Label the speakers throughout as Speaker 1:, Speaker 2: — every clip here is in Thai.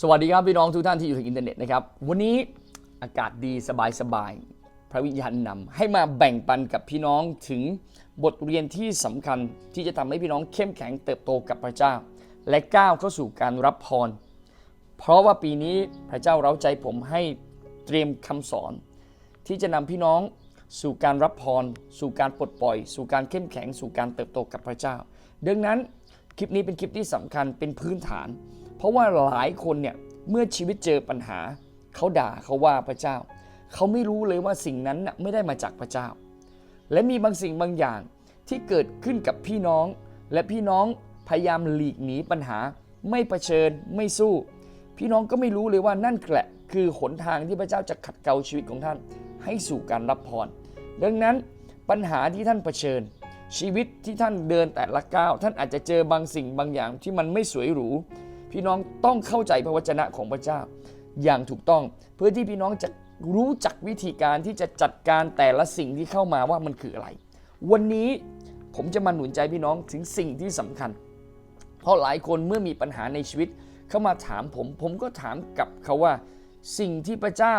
Speaker 1: สวัสดีครับพี่น้องทุกท่านที่อยู่ทางอินเทอร์เน็ตนะครับ วันนี้อากาศดีสบายสบายๆพระวิญญาณนำให้มาแบ่งปันกับพี่น้องถึงบทเรียนที่สำคัญที่จะทำให้พี่น้องเข้มแข็งเติบโตกับพระเจ้า และก้าวเข้าสู่การรับพร เพราะว่าปีนี้พระเจ้าเร้าใจผมให้เตรียมคำสอน ที่จะนำพี่น้องสู่การรับพร สู่การปลดปล่อย สู่การเข้มแข็ง สู่การเติบโตกับพระเจ้า ดังนั้นคลิปนี้เป็นคลิปที่สำคัญเป็นพื้นฐาน เพราะว่าหลายคนเนี่ยเมื่อชีวิตเจอปัญหา เขาด่าเขาว่าพระเจ้า เขาไม่รู้เลยว่าสิ่งนั้นน่ะไม่ได้มาจากพระเจ้า และมีบางสิ่งบางอย่างที่เกิดขึ้นกับพี่น้อง และพี่น้องพยายามหลีกหนีปัญหา ไม่เผชิญไม่สู้ พี่น้องก็ไม่รู้เลยว่านั่นแหละคือหนทางที่พระเจ้าจะขัดเกลาชีวิตของท่าน ให้สู่การรับพรดังนั้นปัญหาที่ท่านเผชิญ ชีวิตที่ท่านเดินแต่ละก้าวท่านอาจจะเจอบางสิ่งบางอย่างที่มันไม่สวยหรู พี่น้องต้องเข้าใจพระวจนะของพระเจ้า อย่างถูกต้องเพื่อที่พี่น้องจะรู้จักวิธีการที่จะจัดการแต่ละสิ่งที่เข้ามาว่ามันคืออะไร วันนี้ผมจะมาหนุนใจพี่น้องถึงสิ่งที่สำคัญ เพราะหลายคนเมื่อมีปัญหาในชีวิต เข้ามาถามผม ผมก็ถามกลับเขาว่า สิ่งที่พระเจ้า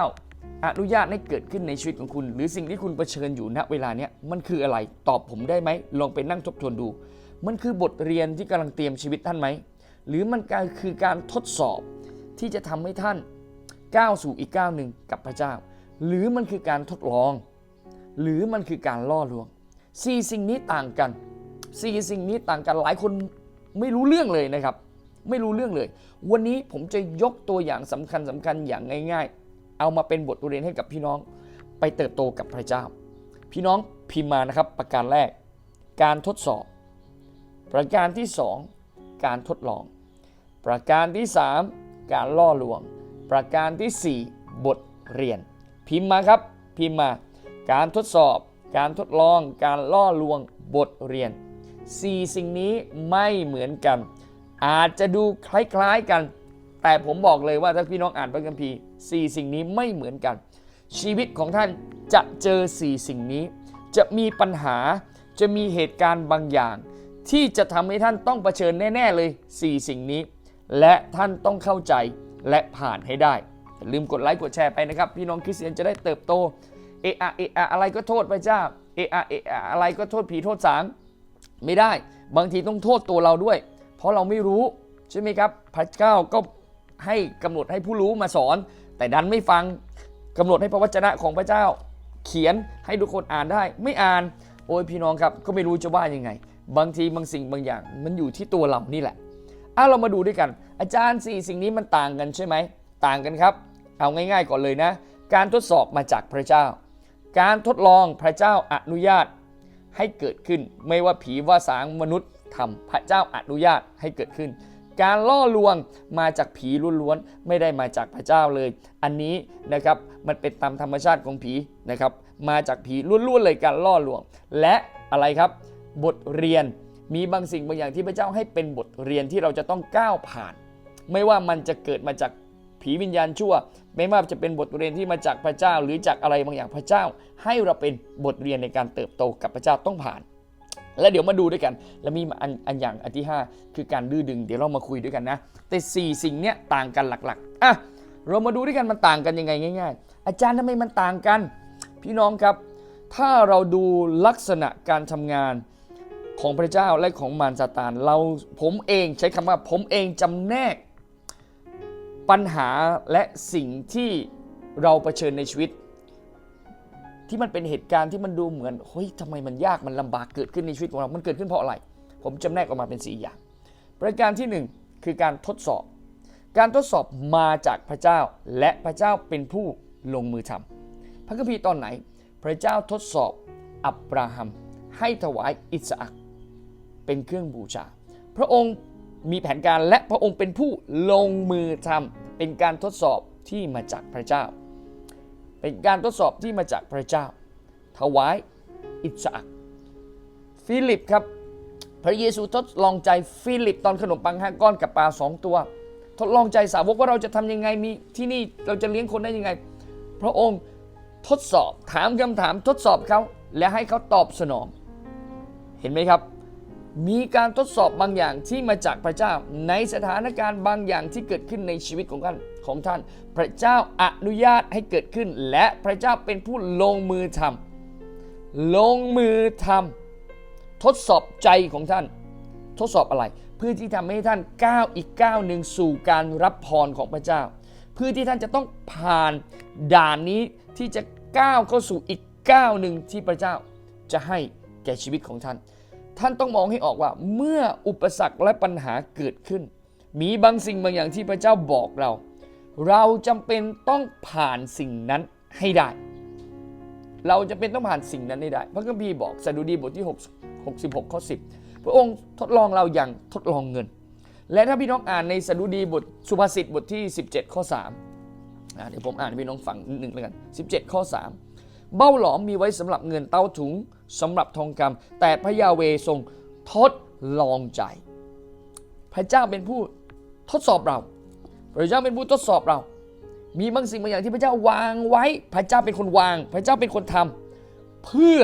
Speaker 1: อนุญาตให้เกิดขึ้นในชีวิตของคุณ หรือสิ่งที่คุณเผชิญอยู่ณเวลาเนี้ยมันคืออะไรตอบผมได้ไหมลองไปนั่งทบทวนดู มันคือบทเรียนที่กำลังเตรียมชีวิตท่านไหม หรือมันการคือการทดสอบที่จะทำให้ท่านก้าวสู่อีกก้าวหนึ่งกับพระเจ้า หรือมันคือการทดลอง หรือมันคือการล่อลวงสี่สิ่งนี้ต่างกันสี่สิ่งนี้ต่างกันหลายคนไม่รู้เรื่องเลยนะครับ ไม่รู้เรื่องเลย วันนี้ผมจะยกตัวอย่างสำคัญสำคัญอย่างง่าย ๆ เอามาเป็นบทเรียนให้กับพี่น้องไปเติบโตกับพระเจ้า พี่น้องพิมพ์มานะครับประการแรก การทดสอบ ประการที่สองการทดลอง ประการที่ 3 การล่อลวง ประการที่ 4 บทเรียน พิมพ์มาครับ พิมพ์มา การทดสอบ การทดลอง การล่อลวง บทเรียน 4 สิ่งนี้ไม่เหมือนกัน อาจจะดูคล้ายๆกัน แต่ผมบอกเลยว่าถ้าพี่น้องอ่านพระคัมภีร์4สิ่งนี้ไม่เหมือนกัน ชีวิตของท่านจะเจอ 4 สิ่งนี้ จะมีปัญหา จะมีเหตุการณ์บางอย่าง ที่จะทำให้ท่านต้องเผชิญแน่ ๆ เลย 4 สิ่งนี้ และท่านต้องเข้าใจและผ่านให้ได้อย่าลืมกดไลค์กดแชร์ไปนะครับ พี่น้องคริสเตียนจะได้เติบโตเอะอะเอะอะอะไรก็โทษพระเจ้าเอะอะเอะอะอะไรก็โทษผีโทษสางไม่ได้ บางทีต้องโทษตัวเราด้วย เพราะเราไม่รู้ใช่ไหมครับ พระเจ้าก็ให้กำหนดให้ผู้รู้มาสอน แต่ดันไม่ฟังกำหนดให้พระวจนะของพระเจ้า เขียนให้ทุกคนอ่านได้ ไม่อ่านโอ้ยพี่น้องครับก็ไม่รู้จะว่ายังไง บางทีบางสิ่งบางอย่าง มันอยู่ที่ตัวเรานี่แหละ อะเรามาดูด้วยกัน อาจารย์สี่สิ่งนี้มันต่างกันใช่ไหม ต่างกันครับ เอาง่ายๆก่อนเลยนะ การทดสอบมาจากพระเจ้า การทดลองพระเจ้าอนุญาตให้เกิดขึ้น ไม่ว่าผีว่าสางมนุษย์ทำพระเจ้าอนุญาตให้เกิดขึ้น การล่อลวงมาจากผีล้วนๆไม่ได้มาจากพระเจ้าเลย อันนี้นะครับมันเป็นตามธรรมชาติของผีนะครับ มาจากผีล้วนๆเลยการล่อลวง และอะไรครับ บทเรียน มีบางสิ่งบางอย่างที่พระเจ้าให้เป็นบทเรียนที่เราจะต้องก้าวผ่าน ไม่ว่ามันจะเกิดมาจากผีวิญญาณชั่ว ไม่ว่าจะเป็นบทเรียนที่มาจากพระเจ้า หรือจากอะไรบางอย่างพระเจ้า ให้เราเป็นบทเรียนในการเติบโตกับพระเจ้าต้องผ่าน และเดี๋ยวมาดูด้วยกัน แล้วมีอันอันอย่างอันที่ 5 คือการดื้อดึง เดี๋ยวเรามาคุยด้วยกันนะ แต่ 4 สิ่งเนี้ยต่างกันหลักๆอะเรามาดูด้วยกันมันต่างกันยังไงง่าย ๆ อาจารย์ทำไมมันต่างกัน พี่น้องครับ ถ้าเราดูลักษณะการทำงาน ของพระเจ้าและของมารซาตานเราผมเองใช้คำว่าผมเองจำแนก ปัญหาและสิ่งที่เราเผชิญในชีวิต ที่มันเป็นเหตุการณ์ที่มันดูเหมือนเฮ้ยทำไมมันยากมันลำบากเกิดขึ้นในชีวิตของเรา มันเกิดขึ้นเพราะอะไร ผมจำแนกออกมาเป็น4อย่าง ประการที่ 1 คือการทดสอบ การทดสอบมาจากพระเจ้าและพระเจ้าเป็นผู้ลงมือทำพระคัมภีร์ตอนไหน พระเจ้าทดสอบอับราฮัม ให้ถวายอิสอัก เป็นเครื่องบูชา พระองค์มีแผนการและพระองค์เป็นผู้ลงมือทำเป็นการทดสอบที่มาจากพระเจ้า เป็นการทดสอบที่มาจากพระเจ้า ถวายอิสอักฟิลิปครับ พระเยซูทดลองใจฟิลิปตอนขนมปังห้าก้อนกับปลาสองตัว ทดลองใจสาวกว่าเราจะทำยังไงมีที่นี่เราจะเลี้ยงคนได้ยังไง พระองค์ทดสอบถามคำถามทดสอบเขาและให้เขาตอบสนอง เห็นไหมครับ มีการทดสอบบางอย่างที่มาจากพระเจ้า ในสถานการณ์บางอย่างที่เกิดขึ้นในชีวิตของท่านของท่าน พระเจ้าอนุญาตให้เกิดขึ้น และพระเจ้าเป็นผู้ลงมือทำลงมือทำทดสอบใจของท่าน ทดสอบอะไร เพื่อที่ทำให้ท่านก้าวอีกก้าวหนึ่งสู่การรับพรของพระเจ้า เพื่อที่ท่านจะต้องผ่านด่านนี้ที่จะก้าวเข้าสู่อีกก้าวหนึ่งที่พระเจ้าจะให้แก่ชีวิตของท่าน ท่านต้องมองให้ออกว่าเมื่ออุปสรรคและปัญหาเกิดขึ้น มีบางสิ่งบางอย่างที่พระเจ้าบอกเรา เราจำเป็นต้องผ่านสิ่งนั้นให้ได้ เราจะเป็นต้องผ่านสิ่งนั้นให้ได้ พระคัมภีร์บอกสดุดีบทที่ 6 66ข้อ10 พระองค์ทดลองเราอย่างทดลองเงิน และถ้าพี่น้องอ่านในสดุดีบทสุภาษิตบทที่ 17 ข้อ3อ่าเดี๋ยวผมอ่านให้พี่น้องฟังนิดหนึ่งแล้วกัน 17 ข้อ 3 เบ้าหลอมมีไว้สำหรับเงินเต้าถุงสำหรับทองคำแต่พระยาเวทรงทดลองใจ พระเจ้าเป็นผู้ทดสอบเรา พระเจ้าเป็นผู้ทดสอบเรา มีบางสิ่งบางอย่างที่พระเจ้าวางไว้ พระเจ้าเป็นคนวาง พระเจ้าเป็นคนทำเพื่อ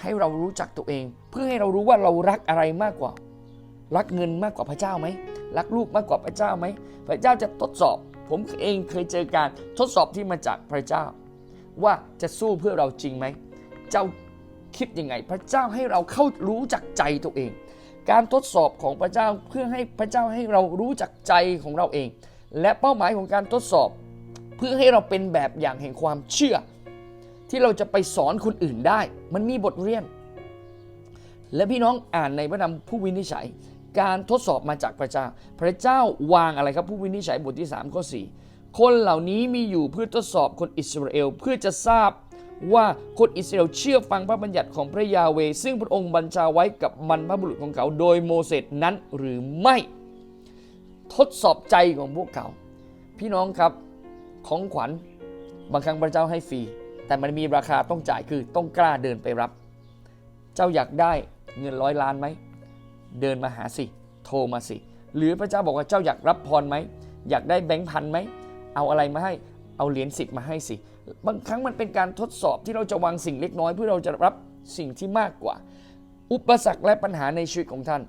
Speaker 1: ให้เรารู้จักตัวเอง เพื่อให้เรารู้ว่าเรารักอะไรมากกว่า รักเงินมากกว่าพระเจ้าไหมรักลูกมากกว่าพระเจ้าไหมพระเจ้าจะทดสอบ ผมเองเคยเจอการทดสอบที่มาจากพระเจ้า ว่าจะสู้เพื่อเราจริงไหม เจ้าคิดยังไง พระเจ้าให้เราเข้ารู้จักใจตัวเอง การทดสอบของพระเจ้าเพื่อให้พระเจ้าให้เรารู้จักใจของเราเอง และเป้าหมายของการทดสอบ เพื่อให้เราเป็นแบบอย่างแห่งความเชื่อ ที่เราจะไปสอนคนอื่นได้ มันมีบทเรียน และพี่น้องอ่านในพระนามผู้วินิจฉัย การทดสอบมาจากพระเจ้า พระเจ้าวางอะไรครับผู้วินิจฉัยบทที่3ข้อ4 คนเหล่านี้มีอยู่เพื่อทดสอบคนอิสราเอลเพื่อจะทราบว่าคนอิสราเอลเชื่อฟังพระบัญญัติของพระยาเว ซึ่งพระองค์บัญชาไว้กับบรรพบุรุษของเขา โดยโมเสสนั้นหรือไม่ ทดสอบใจของพวกเขา พี่น้องครับของขวัญบางครั้งพระเจ้าให้ฟรี แต่มันมีราคาต้องจ่ายคือต้องกล้าเดินไปรับ เจ้าอยากได้เงินร้อยล้านไหม เดินมาหาสิ โทรมาสิ หรือพระเจ้าบอกว่าเจ้าอยากรับพรไหม อยากได้แบงค์พันไหม เอาอะไรมาให้เอาเหรียญสิบมาให้สิ บางครั้งมันเป็นการทดสอบที่เราจะวางสิ่งเล็กน้อย เพื่อเราจะรับสิ่งที่มากกว่า อุปสรรคและปัญหาในชีวิตของท่าน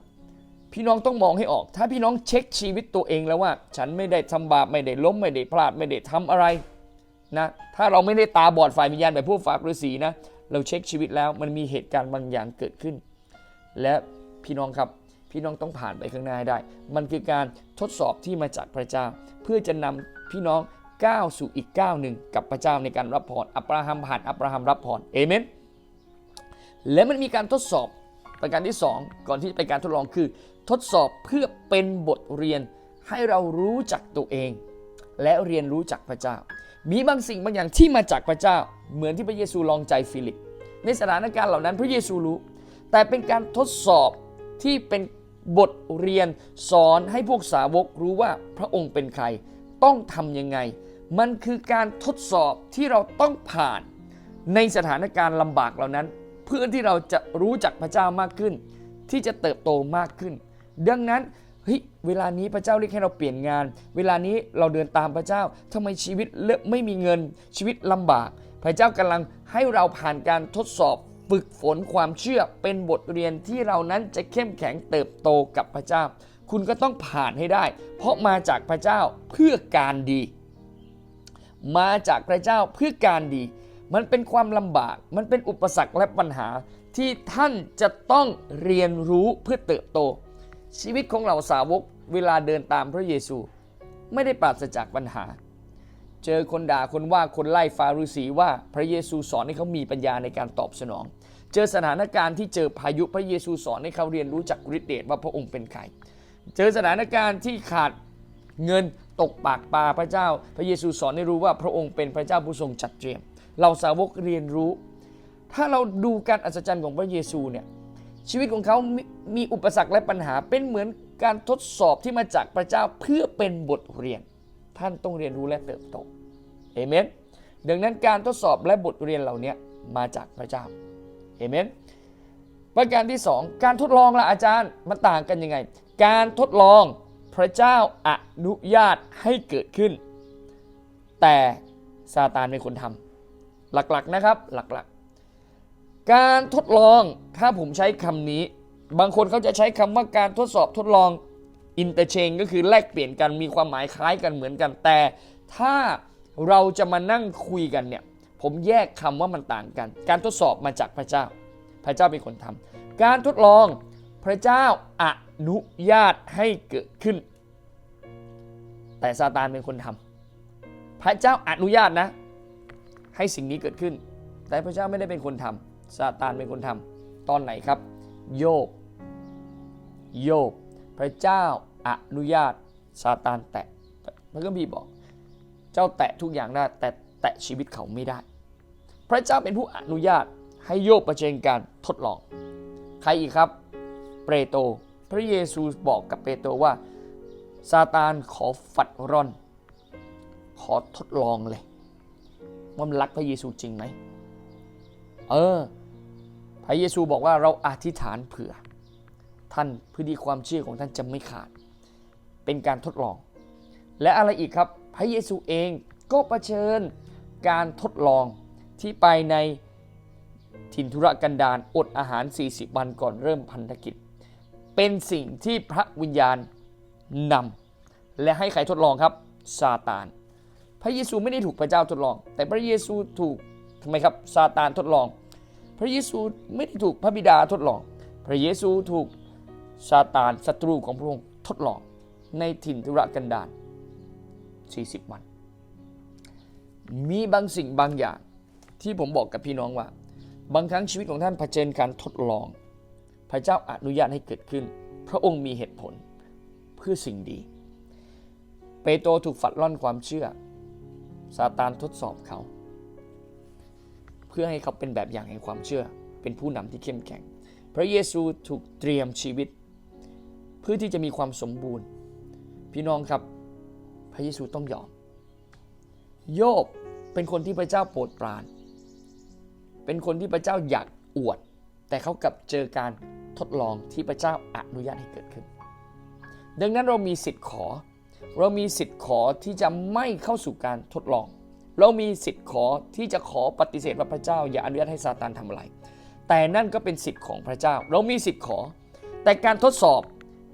Speaker 1: พี่น้องต้องมองให้ออก ถ้าพี่น้องเช็คชีวิตตัวเองแล้วว่า ฉันไม่ได้ทำบาปไม่ได้ล้มไม่ได้พลาดไม่ได้ทำอะไรนะถ้าเราไม่ได้ตาบอดฝ่ายวิญญาณแบบพวกฝากฤาษีนะเราเช็คชีวิตแล้วมันมีเหตุการณ์บางอย่างเกิดขึ้น และพี่น้องครับ พี่น้องต้องผ่านไปข้างหน้าได้ มันคือการทดสอบที่มาจากพระเจ้า เพื่อจะนำพี่น้องก้าวสู่อีกก้าวหนึ่งกับพระเจ้าในการรับพรอับราฮัมผ่านอับราฮัมรับพรเอเมนและมันมีการทดสอบประการที่ 2 ก่อนที่จะไปการทดลองคือ ทดสอบเพื่อเป็นบทเรียนให้เรารู้จักตัวเอง และเรียนรู้จักพระเจ้า มีบางสิ่งบางอย่างที่มาจากพระเจ้า เหมือนที่พระเยซูลองใจฟิลิป ในสถานการณ์เหล่านั้นพระเยซูรู้ แต่เป็นการทดสอบที่เป็น บทเรียนสอนให้พวกสาวกรู้ว่าพระองค์เป็นใคร ต้องทำยังไง มันคือการทดสอบที่เราต้องผ่าน ในสถานการณ์ลำบากเหล่านั้น เพื่อที่เราจะรู้จักพระเจ้ามากขึ้น ที่จะเติบโตมากขึ้น ดังนั้นเฮ้ยเวลานี้พระเจ้าเรียกให้เราเปลี่ยนงาน เวลานี้เราเดินตามพระเจ้าทำไมชีวิตเลอะไม่มีเงินชีวิตลำบาก พระเจ้ากำลังให้เราผ่านการทดสอบ ฝึกฝนความเชื่อเป็นบทเรียนที่เรานั้นจะเข้มแข็งเติบโตกับพระเจ้า คุณก็ต้องผ่านให้ได้ เพราะมาจากพระเจ้าเพื่อการดี มาจากพระเจ้าเพื่อการดี มันเป็นความลำบาก มันเป็นอุปสรรคและปัญหาที่ท่านจะต้องเรียนรู้เพื่อเติบโต ชีวิตของเราสาวกเวลาเดินตามพระเยซู ไม่ได้ปราศจากปัญหา เจอคนด่าคนว่าคนไล่ฟาริสีว่าพระเยซูสอนให้เขามีปัญญาในการตอบสนอง เจอสถานการณ์ที่เจอพายุพระเยซูสอนให้เขาเรียนรู้จักฤทธิเดชว่าพระองค์เป็นใคร เจอสถานการณ์ที่ขาดเงินตกปากปลาพระเจ้า พระเยซูสอนให้รู้ว่าพระองค์เป็นพระเจ้าผู้ทรงจัดเตรียม เราสาวกเรียนรู้ ถ้าเราดูการอัศจรรย์ของพระเยซูเนี่ยชีวิตของเขามมีอุปสรรคและปัญหาเป็นเหมือนการทดสอบที่มาจากพระเจ้าเพื่อเป็นบทเรียน ท่านต้องเรียนรู้และเติบโตเอเมนดังนั้นการทดสอบและบทเรียนเหล่านี้มาจากพระเจ้า เอเมนประการที่ 2 การทดลองละอาจารย์มันต่างกันยังไง การทดลองพระเจ้าอนุญาตให้เกิดขึ้น แต่ซาตานเป็นคนทำหลักๆนะครับหลักๆ การทดลองถ้าผมใช้คำนี้ บางคนเขาจะใช้คำว่าการทดสอบทดลอง interchange ก็คือแลกเปลี่ยนกันมีความหมายคล้ายกันเหมือนกันแต่ถ้าเราจะมานั่งคุยกันเนี่ย ผมแยกคำว่ามันต่างกัน การทดสอบมาจากพระเจ้า พระเจ้าเป็นคนทำการทดลองพระเจ้าอนุญาตให้เกิดขึ้น แต่ซาตานเป็นคนทำพระเจ้าอนุญาตนะ ให้สิ่งนี้เกิดขึ้น แต่พระเจ้าไม่ได้เป็นคนทำซาตานเป็นคนทำตอนไหนครับ โยบโยบพระเจ้าอนุญาตซาตานแตะพระคัมภีร์บอก เจ้าแตะทุกอย่างได้แต่ แตะชีวิตเขาไม่ได้ พระเจ้าเป็นผู้อนุญาตให้โยบประเชิญการทดลอง ใครอีกครับ เปโตรพระเยซูบอกกับเปโตรว่าซาตานขอฝัดร่อน ขอทดลองเลยว่ามันรักพระเยซูจริงไหม เออ พระเยซูบอกว่าเราอธิษฐานเผื่อ ท่านเพื่อที่ความเชื่อของท่านจะไม่ขาด เป็นการทดลอง และอะไรอีกครับ พระเยซูเองก็ประเชิญ การทดลองที่ไปในถิ่นธุรกันดารอดอาหาร 40 วันก่อนเริ่มพันธกิจ เป็นสิ่งที่พระวิญญาณนำและให้ใครทดลองครับซาตาน พระเยซูไม่ได้ถูกพระเจ้าทดลอง แต่พระเยซูถูกทำไมครับซาตานทดลอง พระเยซูไม่ได้ถูกพระบิดาทดลอง พระเยซูถูกซาตานศัตรูของพระองค์ทดลองในถิ่นธุรกันดาร40 วัน มีบางสิ่งบางอย่างที่ผมบอกกับพี่น้องว่า บางครั้งชีวิตของท่านเผชิญการทดลอง พระเจ้าอนุญาตให้เกิดขึ้น พระองค์มีเหตุผลเพื่อสิ่งดี เปโตรถูกฝัดร่อนความเชื่อซาตานทดสอบเขา เพื่อให้เขาเป็นแบบอย่างแห่งความเชื่อ เป็นผู้นำที่เข้มแข็ง พระเยซูถูกเตรียมชีวิต เพื่อที่จะมีความสมบูรณ์ พี่น้องครับ พระเยซูต้องยอม โยบ เป็นคนที่พระเจ้าโปรดปราน เป็นคนที่พระเจ้าอยากอวด แต่เขากลับเจอการทดลองที่พระเจ้าอนุญาตให้เกิดขึ้น ดังนั้นเรามีสิทธิ์ขอ เรามีสิทธิ์ขอที่จะไม่เข้าสู่การทดลอง เรามีสิทธิ์ขอที่จะขอปฏิเสธว่าพระเจ้า อย่าอนุญาตให้ซาตานทำอะไร แต่นั่นก็เป็นสิทธิ์ของพระเจ้า เรามีสิทธิ์ขอ แต่การทดสอบ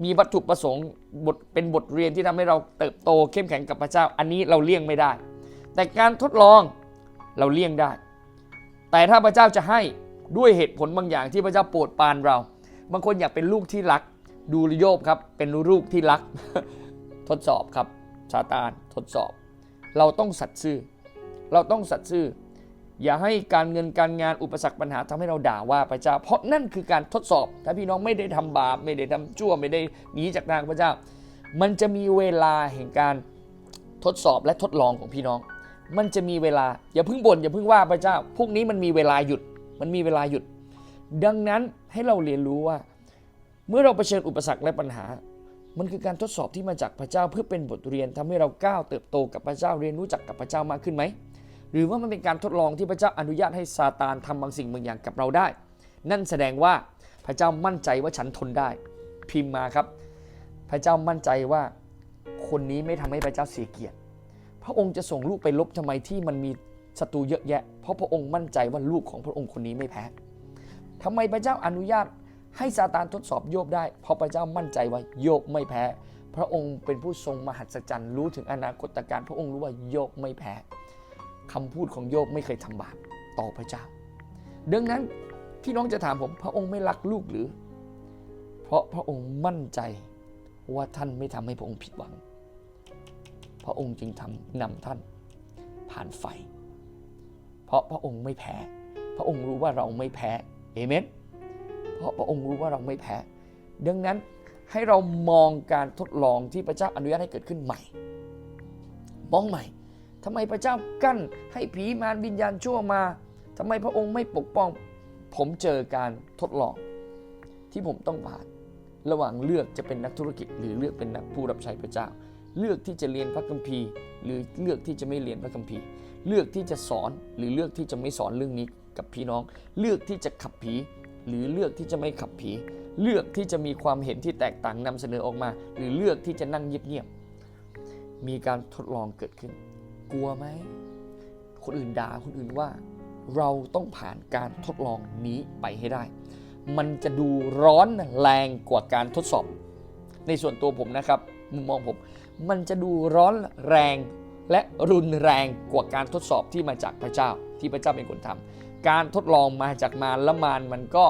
Speaker 1: มีวัตถุประสงค์บทเป็นบทเรียนที่ทำให้เราเติบโตเข้มแข็งกับพระเจ้า อันนี้เราเลี่ยงไม่ได้ แต่การทดลองเราเลี่ยงได้ แต่ถ้าพระเจ้าจะให้ด้วยเหตุผลบางอย่างที่พระเจ้าโปรดปรานเรา บางคนอยากเป็นลูกที่รัก ดูโยบครับ เป็นลูกที่รัก ทดสอบครับซาตานทดสอบ เราต้องสัตย์ซื่อ เราต้องสัตย์ซื่อ อย่าให้การเงินการงานอุปสรรคปัญหาทำให้เราด่าว่าพระเจ้า เพราะนั่นคือการทดสอบ ถ้าพี่น้องไม่ได้ทำบาป ไม่ได้ทำชั่ว ไม่ได้หนีจากทางพระเจ้า มันจะมีเวลาแห่งการทดสอบและทดลองของพี่น้อง มันจะมีเวลา อย่าเพิ่งบ่นอย่าเพิ่งว่าพระเจ้า พวกนี้มันมีเวลาหยุด มันมีเวลาหยุด ดังนั้นให้เราเรียนรู้ว่า เมื่อเราเผชิญอุปสรรคและปัญหา มันคือการทดสอบที่มาจากพระเจ้าเพื่อเป็นบทเรียนทำให้เราก้าวเติบโตกับพระเจ้าเรียนรู้จักกับพระเจ้ามากขึ้นไหมหรือว่ามันเป็นการทดลองที่พระเจ้าอนุญาตให้ซาตานทำบางสิ่งบางอย่างกับเราได้ นั่นแสดงว่าพระเจ้ามั่นใจว่าฉันทนได้ พิมพ์มาครับ พระเจ้ามั่นใจว่าคนนี้ไม่ทำให้พระเจ้าเสียเกียรติ พระองค์จะส่งลูกไปลบทำไมที่มันมีศัตรูเยอะแยะ เพราะพระองค์มั่นใจว่าลูกของพระองค์คนนี้ไม่แพ้ทำไมพระเจ้าอนุญาตให้ซาตานทดสอบโยบได้ เพราะพระเจ้ามั่นใจว่าโยบไม่แพ้ พระองค์เป็นผู้ทรงมหัศจรรย์รู้ถึงอนาคตการพระองค์รู้ว่าโยบไม่แพ้คำพูดของโยบไม่เคยทำบาปต่อพระเจ้า ดังนั้นพี่น้องจะถามผมพระองค์ไม่รักลูกหรือ เพราะพระองค์มั่นใจว่าท่านไม่ทำให้พระองค์ผิดหวัง พระองค์จึงทำนำท่านผ่านไฟ เพราะพระองค์ไม่แพ้ พระองค์รู้ว่าเราไม่แพ้เอเมนเพราะพระองค์รู้ว่าเราไม่แพ้ ดังนั้นให้เรามองการทดลองที่พระเจ้าอนุญาตให้เกิดขึ้นใหม่ มองใหม่ทำไมพระเจ้ากั้นให้ผีมารวิญญาณชั่วมาทำไมพระองค์ไม่ปกป้อง ผมเจอการทดลองที่ผมต้องผ่าน ระหว่างเลือกจะเป็นนักธุรกิจหรือเลือกเป็นนักผู้รับใช้พระเจ้า เลือกที่จะเรียนพระคัมภีร์ หรือเลือกที่จะไม่เรียนพระคัมภีร์ เลือกที่จะสอนหรือเลือกที่จะไม่สอนเรื่องนี้กับพี่น้อง เลือกที่จะขับผี หรือเลือกที่จะไม่ขับผี เลือกที่จะมีความเห็นที่แตกต่างนำเสนอออกมา หรือเลือกที่จะนั่งเงียบๆมีการทดลองเกิดขึ้น กลัวไหมคนอื่นด่าคนอื่นว่า เราต้องผ่านการทดลองนี้ไปให้ได้ มันจะดูร้อนแรงกว่าการทดสอบ ในส่วนตัวผมนะครับมุมมองผม มันจะดูร้อนแรงและรุนแรงกว่าการทดสอบที่มาจากพระเจ้าที่พระเจ้าเป็นคนทำการทดลองมาจากมารและมารมันก็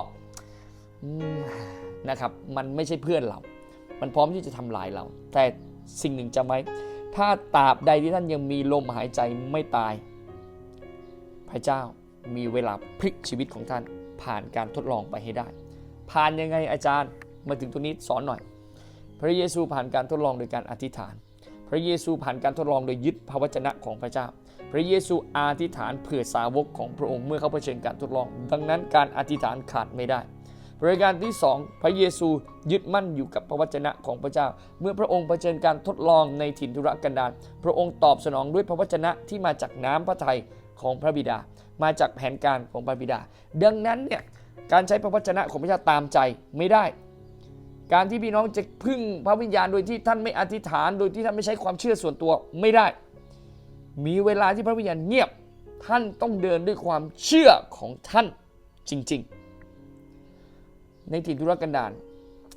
Speaker 1: นะครับมันไม่ใช่เพื่อนเรา มันพร้อมที่จะทำลายเรา แต่สิ่งหนึ่งจำไว้ถ้าตราบใดที่ท่านยังมีลมหายใจไม่ตาย พระเจ้ามีเวลาพลิกชีวิตของท่านผ่านการทดลองไปให้ได้ ผ่านยังไงอาจารย์มาถึงตรงนี้สอนหน่อย พระเยซูผ่านการทดลองโดยการอธิษฐาน พระเยซูผ่านการทดลองโดยยึดพระวจนะของพระเจ้า พระเยซูอธิษฐานเผื่อสาวกของพระองค์เมื่อเขาเผชิญการทดลอง ดังนั้นการอธิษฐานขาดไม่ได้ประการที่ 2 พระเยซูยึดมั่นอยู่กับพระวจนะของพระเจ้า เมื่อพระองค์เผชิญการทดลองในถิ่นทุรกันดารพระองค์ตอบสนองด้วยพระวจนะที่มาจากน้ำพระทัยของพระบิดา มาจากแผนการของพระบิดา ดังนั้นเนี่ยการใช้พระวจนะของพระเจ้าตามใจไม่ได้ การที่พี่น้องจะพึ่งพระวิญญาณโดยที่ท่านไม่อธิษฐาน โดยที่ท่านไม่ใช้ความเชื่อส่วนตัวไม่ได้ มีเวลาที่พระวิญญาณเงียบท่านต้องเดินด้วยความเชื่อของท่านจริง ๆ ในถิ่นทุรกันดาร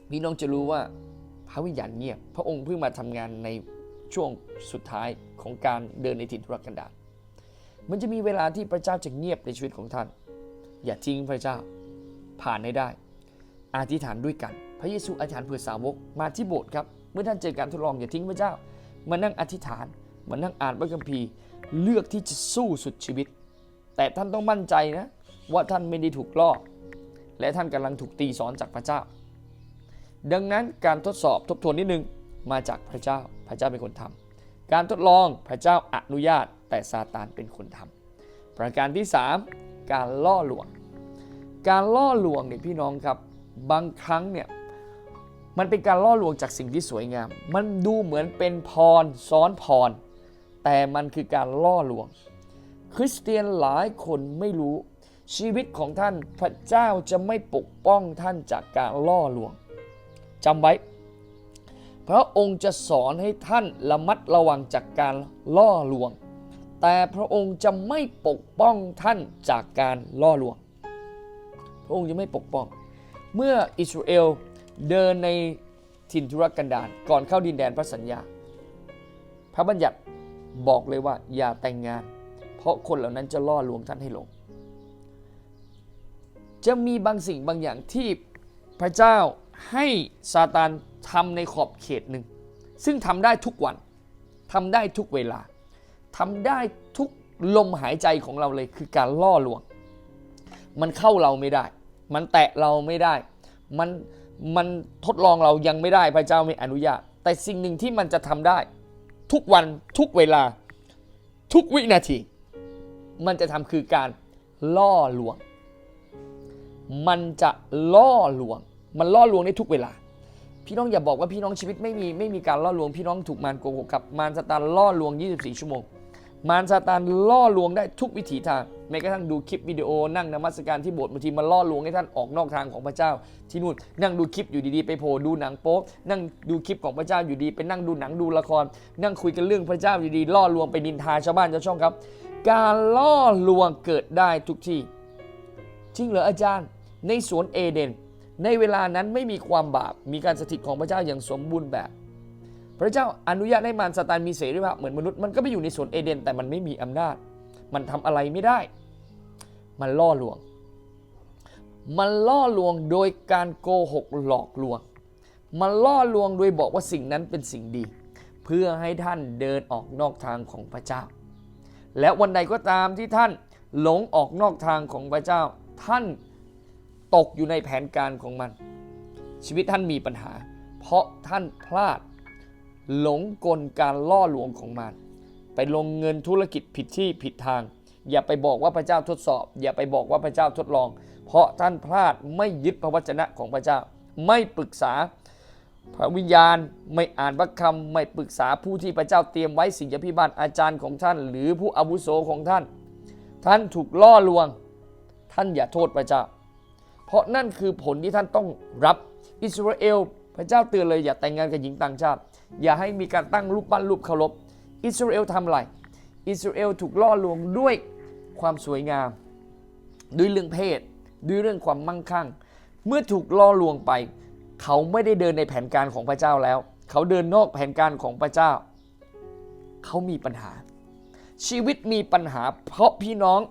Speaker 1: พี่น้องจะรู้ว่าพระวิญญาณเงียบ พระองค์เพิ่งมาทำงานในช่วงสุดท้ายของการเดินในถิ่นทุรกันดารมันจะมีเวลาที่พระเจ้าจะเงียบในชีวิตของท่าน อย่าทิ้งพระเจ้าผ่านให้ได้ อธิษฐานด้วยกัน พระเยซูอธิษฐานเผื่อสาวกมาที่โบสถ์ครับ เมื่อท่านเจอการทดลองอย่าทิ้งพระเจ้า มานั่งอธิษฐาน มานั่งอ่านพระคัมภีร์ เลือกที่จะสู้สุดชีวิต แต่ท่านต้องมั่นใจนะว่าท่านไม่ได้ถูกล่อ และท่านกำลังถูกตีสอนจากพระเจ้า ดังนั้นการทดสอบทบทวนนิดนึงมาจากพระเจ้า พระเจ้าเป็นคนทำการทดลองพระเจ้าอนุญาต แต่ซาตานเป็นคนทำประการที่ 3 การล่อลวง การล่อลวงเนี่ยพี่น้องครับ บางครั้งเนี่ย มันเป็นการล่อลวงจากสิ่งที่สวยงาม มันดูเหมือนเป็นพรซ้อนพร แต่มันคือการล่อลวง คริสเตียนหลายคนไม่รู้ ชีวิตของท่านพระเจ้าจะไม่ปกป้องท่านจากการล่อลวงจำไว้ พระองค์จะสอนให้ท่านระมัดระวังจากการล่อลวง แต่พระองค์จะไม่ปกป้องท่านจากการล่อลวง พระองค์จะไม่ปกป้อง เมื่ออิสราเอล เดินในถิ่นทุรกันดารก่อนเข้าดินแดนพระสัญญา พระบัญญัติบอกเลยว่าอย่าแต่งงาน เพราะคนเหล่านั้นจะล่อลวงท่านให้หลง จะมีบางสิ่งบางอย่างที่พระเจ้าให้ซาตานทำในขอบเขตหนึ่ง ซึ่งทำได้ทุกวันทำได้ทุกเวลาทำได้ทุกลมหายใจของเราเลยคือการล่อลวง มันเข้าเราไม่ได้ มันแตะเราไม่ได้ มัน มันทดลองเรายังไม่ได้พระเจ้าไม่อนุญาต แต่สิ่งหนึ่งที่มันจะทำได้ ทุกวันทุกเวลา ทุกวินาที มันจะทำคือการล่อลวง มันจะล่อลวง มันล่อลวงได้ทุกเวลา พี่น้องอย่าบอกว่าพี่น้องชีวิตไม่มีไม่มีการล่อลวงพี่น้องถูกมารโกหกกับมารซาตานล่อลวง 24 ชั่วโมง มารซาตานล่อลวงได้ทุกวิถีทางแม้กระทั่งดูคลิปวิดีโอนั่งนมัสการที่โบสถ์บางทีมันล่อลวงให้ท่านออกนอกทางของพระเจ้า ที่นู่นนั่งดูคลิปอยู่ดีๆไปโผล่ดูหนังโป๊นั่งดูคลิปของพระเจ้าอยู่ดีไปนั่งดูหนังดูละคร นั่งคุยกันเรื่องพระเจ้าอยู่ดีล่อลวงไปนินทาชาวบ้านชาวช่องครับ การล่อลวงเกิดได้ทุกที่จริงเหรออาจารย์ ในสวนเอเดน ในเวลานั้นไม่มีความบาปมีการสถิตของพระเจ้าอย่างสมบูรณ์แบบ พระเจ้าอนุญาตให้มารซาตานมีเสรีภาพเหมือนมนุษย์มันก็ไปอยู่ในสวนเอเดนแต่มันไม่มีอำนาจ มันทำอะไรไม่ได้ มันล่อลวง มันล่อลวงโดยการโกหกหลอกลวง มันล่อลวงโดยบอกว่าสิ่งนั้นเป็นสิ่งดี เพื่อให้ท่านเดินออกนอกทางของพระเจ้า และวันใดก็ตามที่ท่านหลงออกนอกทางของพระเจ้า ท่านตกอยู่ในแผนการของมัน ชีวิตท่านมีปัญหา เพราะท่านพลาด หลงกลการล่อลวงของมัน ไปลงเงินธุรกิจผิดที่ผิดทาง อย่าไปบอกว่าพระเจ้าทดสอบ อย่าไปบอกว่าพระเจ้าทดลอง เพราะท่านพลาดไม่ยึดพระวจนะของพระเจ้า ไม่ปรึกษาพระวิญญาณไม่อ่านพระคำไม่ปรึกษาผู้ที่พระเจ้าเตรียมไว้สิ่งพิบาลอาจารย์ของท่าน หรือผู้อาวุโสของท่าน ท่านถูกล่อลวง ท่านอย่าโทษพระเจ้า เพราะนั่นคือผลที่ท่านต้องรับอิสราเอล พระเจ้าเตือนเลยอย่าแต่งงานกับหญิงต่างชาติ อย่าให้มีการตั้งรูปปั้นรูปเคารพอิสราเอลทำอะไรอิสราเอลถูกล่อลวงด้วยความสวยงาม ด้วยเรื่องเพศ ด้วยเรื่องความมั่งคั่ง เมื่อถูกล่อลวงไป เขาไม่ได้เดินในแผนการของพระเจ้าแล้ว เขาเดินนอกแผนการของพระเจ้า เขามีปัญหา ชีวิตมีปัญหา เพราะพี่น้อง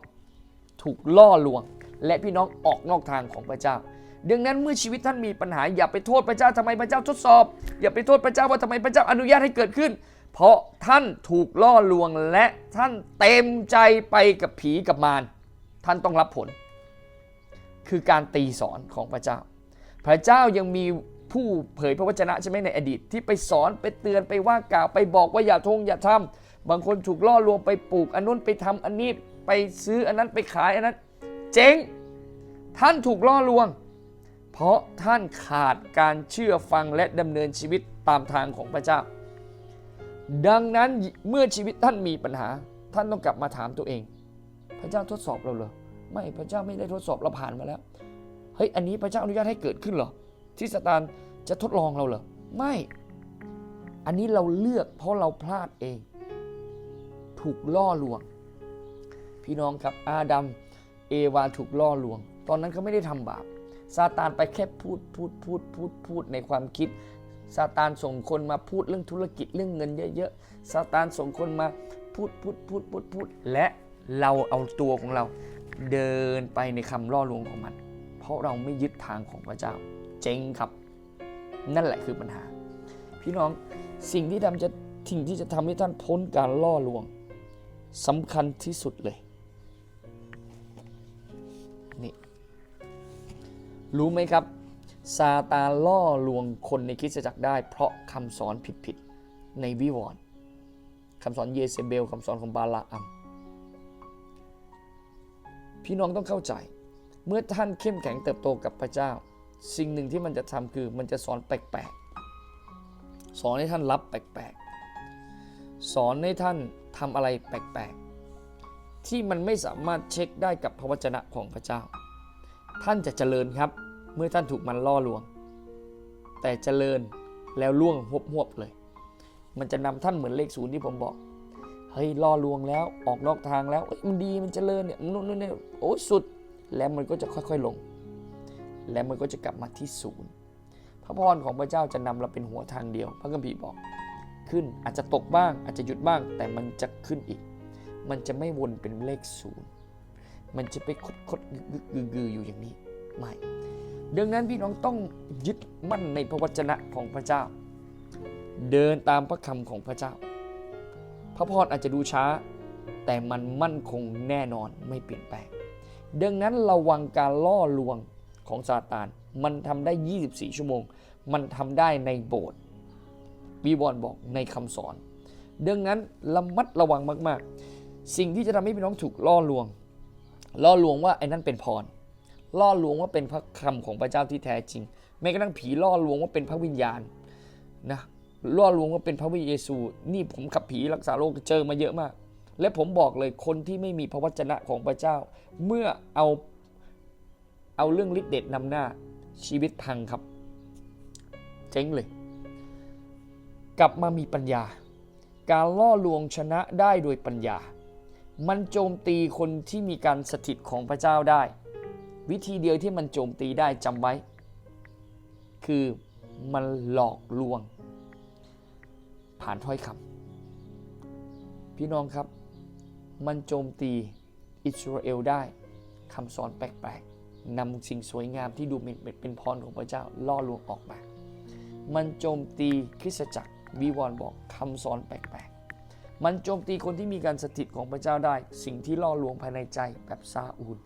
Speaker 1: ถูกล่อลวง และพี่น้องออกนอกทางของพระเจ้า ดังนั้นเมื่อชีวิตท่านมีปัญหาอย่าไปโทษพระเจ้าทำไมพระเจ้าทดสอบ อย่าไปโทษพระเจ้าว่าทำไมพระเจ้าอนุญาตให้เกิดขึ้น เพราะท่านถูกล่อลวงและท่านเต็มใจไปกับผีกับมารท่านต้องรับผล คือการตีสอนของพระเจ้า พระเจ้ายังมีผู้เผยพระวจนะใช่ไหมในอดีต ที่ไปสอนไปเตือนไปว่ากล่าวไปบอกว่าอย่าทงอย่าทำบางคนถูกล่อลวงไปปลูกอันนู้นไปทำอันนี้ไปซื้ออันนั้นไปขายอันนั้น เจ๊งท่านถูกล่อลวง เพราะท่านขาดการเชื่อฟังและดำเนินชีวิตตามทางของพระเจ้า ดังนั้นเมื่อชีวิตท่านมีปัญหา ท่านต้องกลับมาถามตัวเอง พระเจ้าทดสอบเราเหรอไม่พระเจ้าไม่ได้ทดสอบเราผ่านมาแล้วเฮ้ยอันนี้พระเจ้าอนุญาตให้เกิดขึ้นเหรอที่สตานจะทดลองเราเหรอไม่อันนี้เราเลือกเพราะเราพลาดเอง ถูกล่อลวง พี่น้องครับอาดัมเอวาถูกล่อลวง ตอนนั้นเขาไม่ได้ทำบาป ซาตานไปแค่พูดพูดพูดพูดพูดในความคิดซาตานส่งคนมาพูดเรื่องธุรกิจเรื่องเงินเยอะๆซาตานส่งคนมาพูดพูดพูดพูดพูดและเราเอาตัวของเราเดินไปในคำล่อลวงของมัน เพราะเราไม่ยึดทางของพระเจ้า เจ๊งครับ นั่นแหละคือปัญหา พี่น้องสิ่งที่ทำจะสิ่งที่จะทำให้ท่านพ้นการล่อลวงสำคัญที่สุดเลย รู้ไหมครับซาตานล่อลวงคนในคริสตจักรได้ เพราะคำสอนผิดๆในวิวรณ์คำสอนเยเซเบลคำสอนของบาลาอัมพี่น้องต้องเข้าใจ เมื่อท่านเข้มแข็งเติบโตกับพระเจ้า สิ่งหนึ่งที่มันจะทำคือมันจะสอนแปลกๆ สอนให้ท่านรับแปลกๆ สอนให้ท่านทำอะไรแปลกๆ ที่มันไม่สามารถเช็คได้กับพระวจนะของพระเจ้า ท่านจะเจริญครับ เมื่อท่านถูกมันล่อลวง แต่เจริญแล้วล่วงหวบๆเลย มันจะนำท่านเหมือนเลขศูนย์ที่ผมบอกเฮ้ยล่อลวงแล้วออกนอกทางแล้วมันดีมันเจริญเนี่ยนู่นนี่เนี่ยโอ้สุด แล้วมันก็จะค่อยๆลง แล้วมันก็จะกลับมาที่ศูนย์พระพรของพระเจ้าจะนำเราเป็นหัวทางเดียว พระคัมภีร์บอก ขึ้นอาจจะตกบ้างอาจจะหยุดบ้างแต่มันจะขึ้นอีก มันจะไม่วนเป็นเลขศูนย์ มันจะไปคดคดกึกึอยู่อย่างนี้ไม่ดังนั้นพี่น้องต้องยึดมั่นในพระวจนะของพระเจ้า เดินตามพระคำของพระเจ้า พระพรอาจจะดูช้า แต่มันมั่นคงแน่นอนไม่เปลี่ยนแปลง ดังนั้นระวังการล่อลวงของซาตาน มันทำได้ 24 ชั่วโมง มันทำได้ในโบสถ์บีบอลบอกในคำสอน ดังนั้นระมัดระวังมาก ๆ สิ่งที่จะทำให้พี่น้องถูกล่อลวง ล่อลวงว่าไอ้นั่นเป็นพร ล่อลวงว่าเป็นพระคำของพระเจ้าที่แท้จริงแม้กระทั่งผีล่อลวงว่าเป็นพระวิญญาณนะล่อลวงว่าเป็นพระวิเยซู นี่ผมขับผีรักษาโรคเจอมาเยอะมาก และผมบอกเลยคนที่ไม่มีพระวจนะของพระเจ้า เมื่อเอาเอาเรื่องฤทธิ์เดชนำหน้าชีวิตพังครับ เจ๊งเลย กลับมามีปัญญา การล่อลวงชนะได้โดยปัญญา มันโจมตีคนที่มีการสถิตของพระเจ้าได้ วิธีเดียวที่มันโจมตีได้จำไว้ คือมันหลอกลวง ผ่านถ้อยคำพี่น้องครับ มันโจมตีอิสราเอลได้คำสอนแปลกๆนำสิ่งสวยงามที่ดูเป็นเป็นพรของพระเจ้าล่อลวงออกมา มันโจมตีคริสตจักรวีวอนบอกคำสอนแปลกๆ มันโจมตีคนที่มีการสถิตของพระเจ้าได้ สิ่งที่ล่อลวงภายในใจแบบซาอูล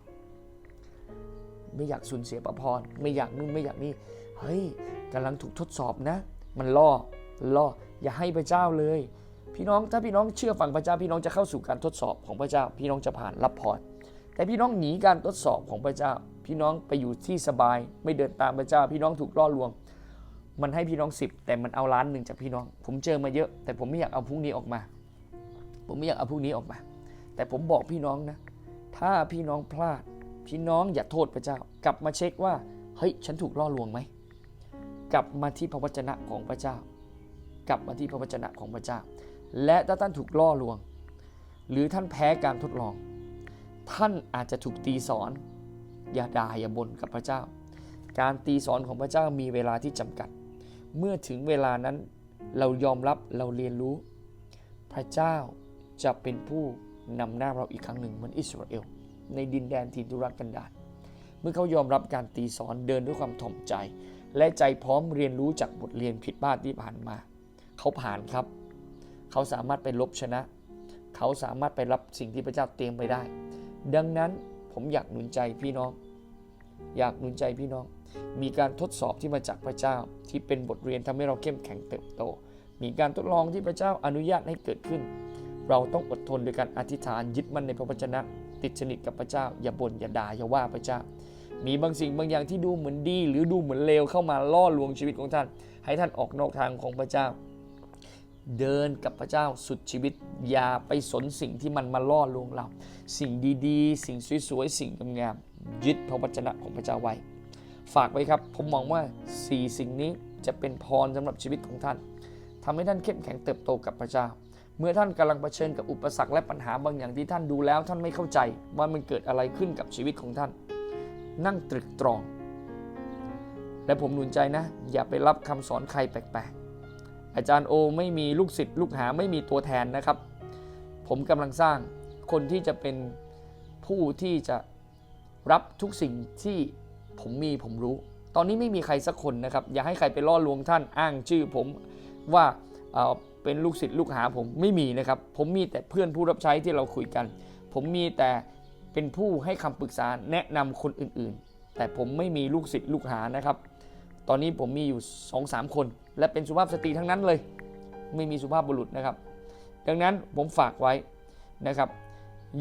Speaker 1: ไม่อยากสูญเสียประพร ไม่อยากนู่นไม่อยากนี่ เฮ้ยกำลังถูกทดสอบนะ มันล่อ ล่อ อย่าให้พระเจ้าเลย พี่น้อง ถ้าพี่น้องเชื่อฟังพระเจ้า พี่น้องจะเข้าสู่การทดสอบของพระเจ้า พี่น้องจะผ่านรับพร แต่พี่น้องหนีการทดสอบของพระเจ้า พี่น้องไปอยู่ที่สบาย ไม่เดินตามพระเจ้า พี่น้องถูกล่อลวง มันให้พี่น้องสิบแต่มันเอาล้านหนึ่งจากพี่น้อง ผมเจอมาเยอะ แต่ผมไม่อยากเอาพรุ่งนี้ออกมา ผมไม่อยากเอาพรุ่งนี้ออกมา แต่ผมบอกพี่น้องนะ ถ้าพี่น้องพลาด พี่น้องอย่าโทษพระเจ้า กลับมาเช็คว่าเฮ้ยฉันถูกล่อลวงไหมกลับมาที่พระวจนะของพระเจ้า กลับมาที่พระวจนะของพระเจ้า และถ้าท่านถูกล่อลวง หรือท่านแพ้การทดลอง ท่านอาจจะถูกตีสอน อย่าด่าอย่าบ่นกับพระเจ้า การตีสอนของพระเจ้ามีเวลาที่จำกัด เมื่อถึงเวลานั้นเรายอมรับเราเรียนรู้ พระเจ้า จะเป็นผู้นำหน้าเราอีกครั้งหนึ่งเหมือนอิสราเอล ในดินแดนที่ทุรกันดารเมื่อเขายอมรับการตีสอนเดินด้วยความถ่อมใจ และใจพร้อมเรียนรู้จากบทเรียนผิดพลาดที่ผ่านมา เขาผ่านครับ เขาสามารถไปลบชนะ เขาสามารถไปรับสิ่งที่พระเจ้าเตรียมไปได้ ดังนั้นผมอยากหนุนใจพี่น้อง อยากหนุนใจพี่น้อง มีการทดสอบที่มาจากพระเจ้าที่เป็นบทเรียนทำให้เราเข้มแข็งเติบโต มีการทดลองที่พระเจ้าอนุญาตให้เกิดขึ้น เราต้องอดทนโดยการอธิษฐานยึดมั่นในพระวจนะ ติดสนิทกับพระเจ้า อย่าบ่นอย่าด่าอย่าว่าพระเจ้า มีบางสิ่งบางอย่างที่ดูเหมือนดี หรือดูเหมือนเลวเข้ามาล่อลวงชีวิตของท่าน ให้ท่านออกนอกทางของพระเจ้า เดินกับพระเจ้าสุดชีวิต อย่าไปสนสิ่งที่มันมาล่อลวงเรา สิ่งดีๆ สิ่งสวยๆสิ่งงามๆยึดพระวจนะของพระเจ้าไว้ ฝากไว้ครับ ผมมองว่า4สิ่งนี้จะเป็นพรสำหรับชีวิตของท่านทำให้ท่านเข้มแข็งเติบโตกับพระเจ้า เมื่อท่านกำลังเผชิญกับอุปสรรคและปัญหาบางอย่างที่ท่านดูแล้ว ท่านไม่เข้าใจว่ามันเกิดอะไรขึ้นกับชีวิตของท่าน นั่งตรึกตรอง และผมหนุนใจนะ อย่าไปรับคำสอนใครแปลกๆ อาจารย์โอไม่มีลูกศิษย์ลูกหาไม่มีตัวแทนนะครับ ผมกำลังสร้างคนที่จะเป็นผู้ที่จะรับทุกสิ่งที่ผมมีผมรู้ ตอนนี้ไม่มีใครสักคนนะครับ อย่าให้ใครไปล่อลวงท่านอ้างชื่อผมว่า เป็นลูกศิษย์ลูกหาผมไม่มีนะครับ ผมมีแต่เพื่อนผู้รับใช้ที่เราคุยกัน ผมมีแต่เป็นผู้ให้คำปรึกษาแนะนำคนอื่นๆ แต่ผมไม่มีลูกศิษย์ลูกหานะครับ ตอนนี้ผมมีอยู่2-3คน และเป็นสุภาพสตรีทั้งนั้นเลย ไม่มีสุภาพบุรุษนะครับ ดังนั้นผมฝากไว้นะครับ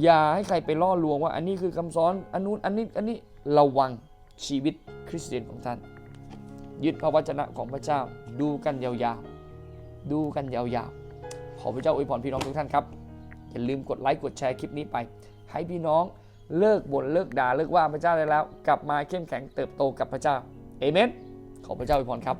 Speaker 1: อย่าให้ใครไปล่อลวงว่าอันนี้คือคำสอนอันนู้นอันนี้อันนี้ระวังชีวิตคริสเตียนของท่านยึดพระวจนะของพระเจ้าดูกันยาวๆ ดูกันยาวๆ ขอพระเจ้าอวยพรพี่น้องทุกท่านครับ อย่าลืมกดไลค์กดแชร์คลิปนี้ไป ให้พี่น้องเลิกบ่นเลิกด่าเลิกว่าพระเจ้าได้แล้ว กลับมาเข้มแข็งเติบโตกับพระเจ้าเอเมนขอพระเจ้าอวยพรครับ